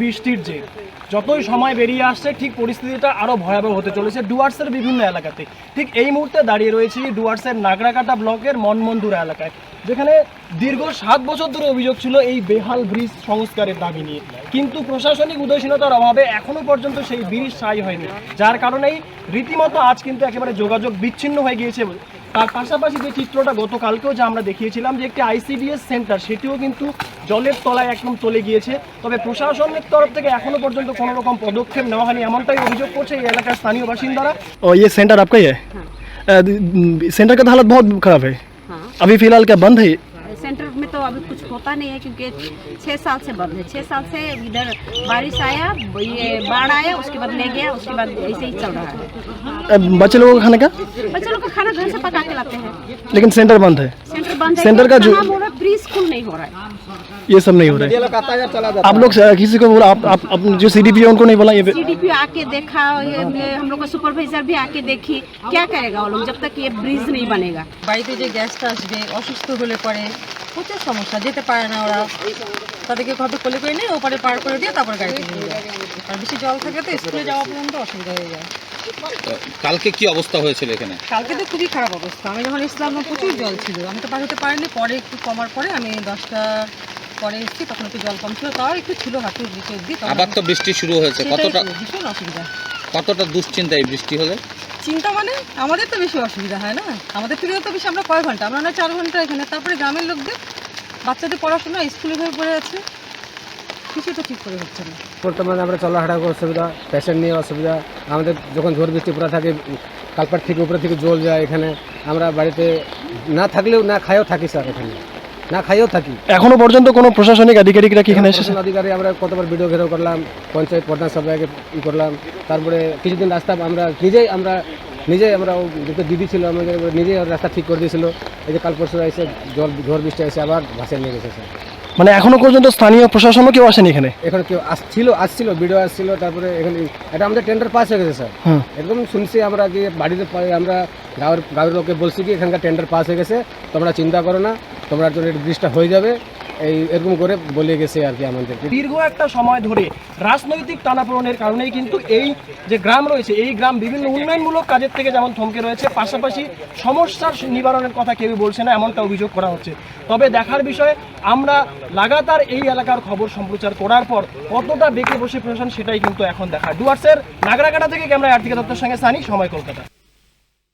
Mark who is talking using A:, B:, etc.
A: বৃষ্টির যে যতই সময় বেরিয়ে আসছে, ঠিক পরিস্থিতিটা আরও ভয়াবহ হতে চলেছে ডুয়ার্সের বিভিন্ন এলাকাতে। ঠিক এই মুহূর্তে দাঁড়িয়ে রয়েছি ডুয়ার্সের নাগরাকাটা ব্লকের মনমন্দুরা এলাকায়। যেখানে দীর্ঘ সাত বছর ধরে অভিযোগ ছিল এই বেহাল ব্রিজ সংস্কারের দাবি নিয়ে কিন্তু প্রশাসনিক উদাসীনতার অভাবে এখনো পর্যন্ত সেই ব্রিজ সাই হয়নি যার কারণেই রীতিমতো আজ কিন্তু একেবারে যোগাযোগ বিচ্ছিন্ন হয়ে গিয়েছে তার পাশাপাশি যে চিত্রটা গতকালকেও যে আমরা দেখিয়েছিলাম যে একটি আইসিডিএস সেন্টার সেটিও কিন্তু জলের তলায় একদম চলে গিয়েছে তবে প্রশাসনের তরফ থেকে এখনো পর্যন্ত কোনো রকম পদক্ষেপ নেওয়া হয়নি এমনটাই অভিযোগ করছে এই এলাকার স্থানীয় বাসিন্দারা
B: और ये सेंटर आपका ही है अ, सेंटर का तो हालत बहुत खराब है
C: हाँ
B: अभी फ़िलहाल क्या बंद है?
C: सेंटर में तो अभी कुछ होता नहीं है क्योंकि छः साल से बंद है। छः साल से इधर बारिश आया ये बाढ़ आया उसके बाद ले गया उसके बाद ऐसे ही चल रहा है।
B: बच्चे लोगों का खाने का?
C: बच्चे लोग का खाना घर से पका के लाते हैं।
B: लेकिन सेंटर बंद है।
C: सेंटर बंद है
B: सेंटर का जो-
C: काम स्कूल नहीं हो रहा है।
B: ये सब नहीं हो रहा है आप लोग अ, किसी को बोला आप, आप, आप जो सी है उनको नहीं बोला ये
C: सीडीपी आके देखा ये ये हम लोग का सुपरवाइजर भी आके देखी क्या करेगा वो लोग जब तक ये ब्रिज नहीं बनेगा
D: বাড়িতে যে গ্যাসটা আসবে অসুস্থ হলে পরে প্রচুর সমস্যা যেতে পারে না ওরা তাদেরকে কত কোলে করে নিয়ে ওপারে পার করে দিয়ে তারপর গাড়িতে নিয়ে যায় আর বেশি জল থাকে তো স্কুলে যাওয়া পর্যন্ত অসুবিধা হয়ে যায়
E: কালকে কি অবস্থা হয়েছিল এখানে
D: কালকে তো খুবই খারাপ অবস্থা আমি যখন ইসলাম প্রচুর জল ছিল আমি তো পার হতে পারিনি পরে একটু কমার পরে আমি দশটা পরে এসেছি তখন একটু জল কম ছিল তাও একটু ছিল হাঁটুর দিকে অব্দি
E: আবার তো বৃষ্টি শুরু হয়েছে। কতটা
D: ভীষণ অসুবিধা।
E: কতটা দুশ্চিন্তা এই বৃষ্টি হলে?
D: চিন্তা মানে আমাদের তো বেশি অসুবিধা হয় না? আমাদের থেকে তো বেশি আমরা কয় ঘণ্টা? আমরা না চার ঘণ্টা এখানে। তারপরে গ্রামের লোকদের বাচ্চাদের পড়াশোনা স্কুলে হয়ে পড়ে আছে। কিছু তো ঠিক করে হচ্ছে না।
F: বর্তমানে আমরা চলাহাঁটা করে অসুবিধা পেশেন্ট নিয়ে অসুবিধা। আমাদের যখন ঝড় বৃষ্টি পুরা থাকে কালপাট থেকে উপরে থেকে জল যায় এখানে। আমরা বাড়িতে না থাকলেও না খাইও থাকি স্যার এখানে। না খাইও থাকি।
B: এখনও পর্যন্ত কোনো প্রশাসনিক আধিকারিকরা কি এখানে এসেছে?
F: অধিকারী আমরা কতবার ভিডিও ঘেরাও করলাম পঞ্চায়েত প্রধান সবাইকে ই করলাম তারপরে কিছুদিন রাস্তা আমরা নিজেই আমরা নিজেই আমরা দিদি ছিল আমাদের নিজেই রাস্তা ঠিক করে দিয়েছিল। এই যে কাল পরশু এসে জল ঝড় বৃষ্টি এসে আবার ভাসে নিয়ে গেছে স্যার
B: মানে এখনও পর্যন্ত স্থানীয় প্রশাসনও কেউ আসেনি এখানে?
F: এখানে কেউ আসছিল আসছিল ভিডিও আসছিল তারপরে এখানে এটা আমাদের টেন্ডার পাস হয়ে গেছে স্যার একদম শুনছি আমরা কি বাড়িতে আমরা গাঁয়ের গাঁয়ের লোকে বলছি কি এখানকার টেন্ডার পাস হয়ে গেছে তোমরা চিন্তা করো না। তোমরা জন্য ব্রিজটা হয়ে যাবে। এই এরকম করে বলে গেছে আর কি আমাদেরকে।
A: দীর্ঘ একটা সময় ধরে রাজনৈতিক টানাপোড়েনের কারণেই কিন্তু এই যে গ্রাম রয়েছে, এই গ্রাম বিভিন্ন উন্নয়নমূলক কাজের থেকে যেমন থমকে রয়েছে, পাশাপাশি সমস্যার নিবারণের কথা কেউ বলছে না, এমনটা অভিযোগ করা হচ্ছে। তবে দেখার বিষয়ে, আমরা লাগাতার এই এলাকার খবর সম্প্রচার করার পর কতটা বেঁকে বসে প্রশাসন সেটাই কিন্তু এখন দেখা। ডুয়ার্সের নাগরাকাটা থেকে ক্যামেরা আর্থিক দত্তের সঙ্গে সানি, সময় কলকাতা।